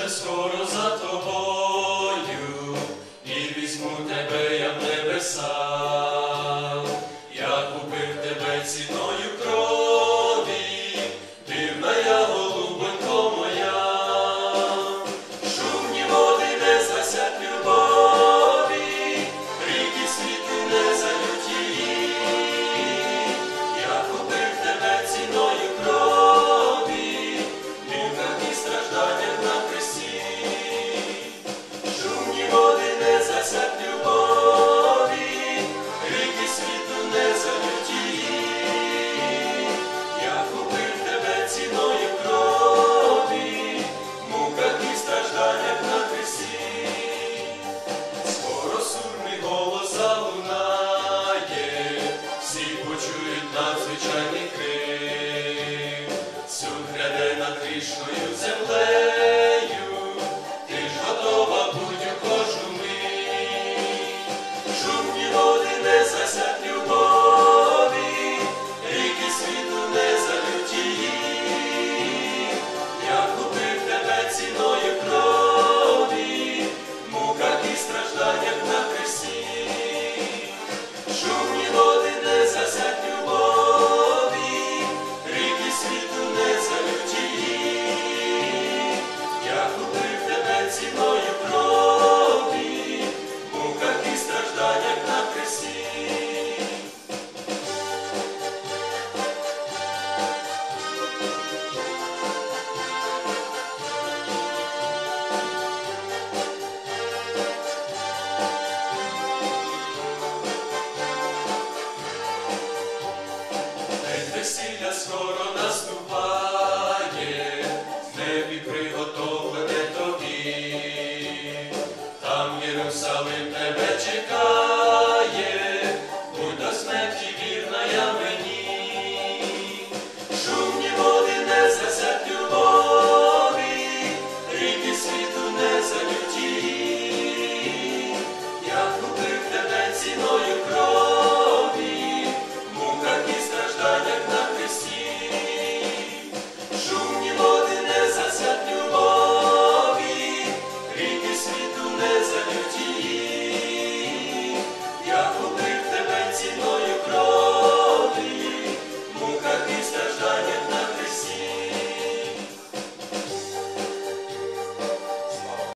вже скоро за тобою, і візьму тебе, я в небеса. Krishna, you say. Єрусалим тебе чекає, будь до смерті вірна я мені, шумні води не засять любові, ріки світу не залюті, я купив тебе ціною кров.